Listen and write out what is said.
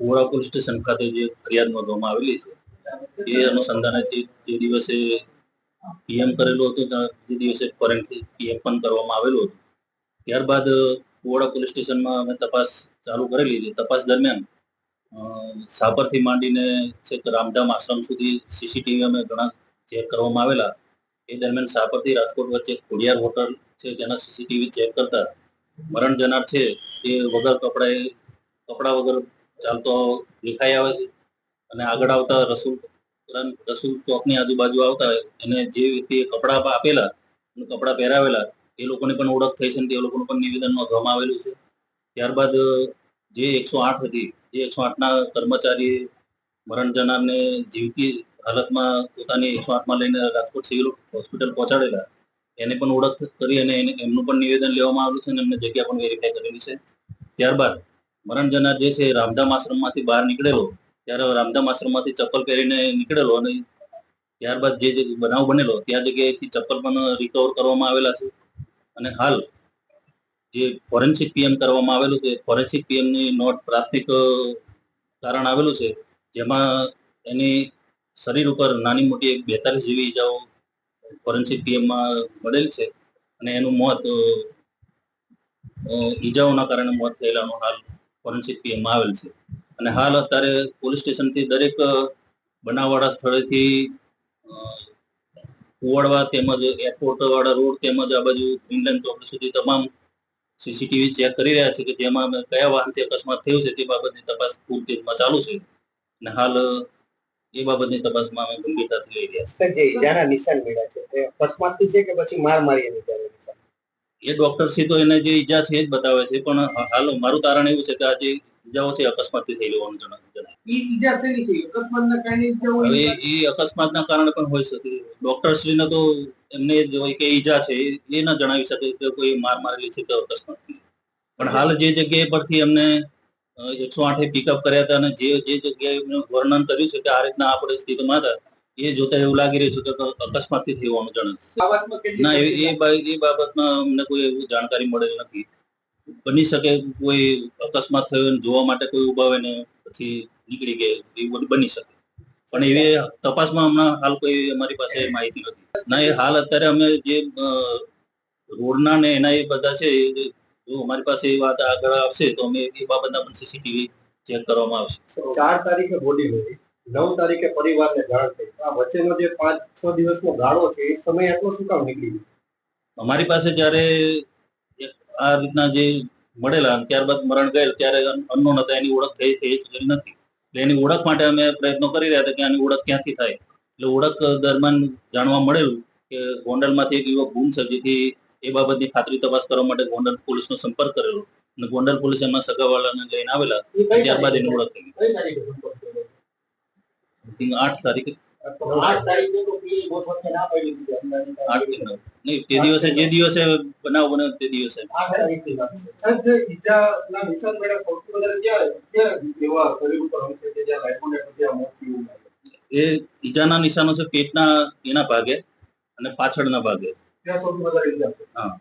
Kuvada police station ખાતે જે ફરિયાદ નોંધવામાં આવેલી છે, એ અનુસંધાને જે દિવસે પીએમ કરેલું હતું જે દિવસે ફોરેનથી પીએમ પણ કરવામાં આવેલું હતું. ત્યારબાદ કુવાડા પોલીસ સ્ટેશનમાં અમે તપાસ ચાલુ કરેલી હતી. તપાસ દરમિયાન સાપરથી માંડીને છેક રામધામ આશ્રમ સુધી સીસીટીવી અમે ઘણા ચેક કરવામાં આવેલા. એ દરમિયાન સાપરથી રાજકોટ વચ્ચે ખોડિયાર હોટલ છે તેના સીસીટીવી ચેક કરતા મરણ જનાર છે, એ વગર કપડાએ, કપડા વગર ચાલતો દેખાઈ આવે છે. અને આગળ આવતા રસુલ રસુલ ચોકની આજુબાજુ આવતા એને જે વ્યક્તિએ કપડા આપેલા કપડા પહેરાવેલા, એ લોકોની પણ ઓળખ થઈ છે તે લોકોનું પણ નિવેદન નોંધવામાં આવેલું છે. ત્યારબાદ, જે એકસો આઠ હતી, જે એકસો આઠના કર્મચારી મરણ જનારને જીવતી હાલતમાં પોતાની એકસો આઠમાં લઈને રાજકોટ સિવિલ હોસ્પિટલ પહોંચાડેલા, એને પણ ઓળખ કરી અને એમનું પણ નિવેદન લેવામાં આવ્યું છે અને એમને જગ્યા પણ વેરીફાઈ કરેલી છે. ત્યારબાદ મરણ જનાર જે છે રામધામ આશ્રમમાંથી બહાર નીકળેલો, ત્યારે રામધામ આશ્રમમાંથી ચપ્પલ પહેરીને નીકળેલો અને ત્યારબાદ જે બનાવ બનેલો, ત્યાં જગ્યાએથી ચપ્પલ પણ રિકવર કરવામાં આવેલા છે. અને હાલ જે ફોરેન્સિક પીએમ કરવામાં આવેલું છે ફોરેન્સિક પીએમની નોટ પ્રાથમિક કારણ આવેલું છે, જેમાં એની શરીર ઉપર નાની મોટી બેતાલીસ જેવી ઈજાઓ ફોરેન્સિક પીએમમાં મળેલ છે. અને એનું મોત ઈજાઓના કારણે મોત થયેલાનું હાલ ફોરેન્સિક ટીમમાં આવેલ છે. અને હાલ અત્યારે પોલીસ સ્ટેશનથી દરેક બનાવવાળા સ્થળેથી કુવાડવા તેમજ એરપોર્ટ વાળા રોડ તેમજ આ બાજુ ગ્રીનલેન્ડ ચોકડી સુધી તમામ સીસીટીવી ચેક કરી રહ્યા છે કે જેમાં કયા વાહનથી અકસ્માત થયું છે તે બાબતની તપાસ પૂરતીમાં ચાલુ છે. અને હાલ, એ બાબતની તપાસમાં અમે ગંભીરતાથી લઈ રહ્યા છે જે નિશાન મળ્યા છે, તે અકસ્માતથી છે કે પછી માર મારી એની ત્યારે નિશાન છીએ એ ડોક્ટર શ્રી તો એને જે ઈજા છે એ જ બતાવે છે. પણ હાલો મારું તારણ એવું છે કે આજે ઈજાઓ છે અકસ્માતથી થઈ ઈજા હોય હવે એ અકસ્માતના કારણે પણ હોઈ શકે. ડોક્ટર શ્રીને તો એમને જ હોય કે ઈજા છે એ- ના જણાવી શકે કે કોઈ માર મારેલી છે કે અકસ્માત છે. પણ હાલ જે જગ્યાએ પરથી એમને એકસો આઠે પિકઅપ કર્યા હતા અને જે જે જગ્યાએ વર્ણન કર્યું છે કે આ રીતના આ પરિસ્થિતિમાં હતા એ જોતા એવું લાગી રહ્યું છે કે અકસ્માતથી હોવાનું જણાય ના એ એ બાબતમાં અમને કોઈ એવું જાણકારી મળેલ નથી. બની શકે કોઈ અકસ્માત થયો ને જોવા માટે કોઈ ઊભા હોય ને પછી નીકળી ગયા એવું બની શકે. પણ એવી તપાસમાં હમણાં હાલ કોઈ અમારી પાસે માહિતી નથી. ના એ હાલ અત્યારે અમે જે રોડના ને એના એ બધા છે જો અમારી પાસે એ વાત આગળ આવશે તો અમે એ બાબતના પણ સીસીટીવી ચેક કરવામાં આવશે. ચાર તારીખે બોડી મળી નવ તારીખે પરિવારને જાણ થઈ. આ વચ્ચેનો જે પાંચ છ દિવસનો ગાળો છે એ સમય આટલો શું કામ નીકળી ગયો? અમારી પાસે જ્યારે આ રીતના જે મળેલા ત્યારબાદ મરણ ગયેલ ત્યારે અનનોન હતા એની ઓળખ થઈ શકેલી નથી. એટલે એની ઓળખ માટે અમે પ્રયત્નો કરી રહ્યા હતા કે આની ઓળખ ક્યાંથી થાય. એટલે ઓળખ દરમિયાન જાણવા મળેલું કે ગોંડલમાંથી એક યુવક ગુમ છે જેથી એ બાબતની ખાતરી તપાસ કરવા માટે ગોંડલ પોલીસનો સંપર્ક કરેલો. અને ગોંડલ પોલીસ એમના સગાવાળાને લઈને આવેલા ત્યારબાદ એની ઓળખ થઈ કર્યો? આઠ તારીખે. નહીં તે દિવસે જે દિવસે બનાવ બન્યો તે દિવસે? એ ઈજાના નિશાનો છે પેટના એના ભાગે અને પાછળના ભાગે. ત્યાં સૌથી વધારે ઈજા હા.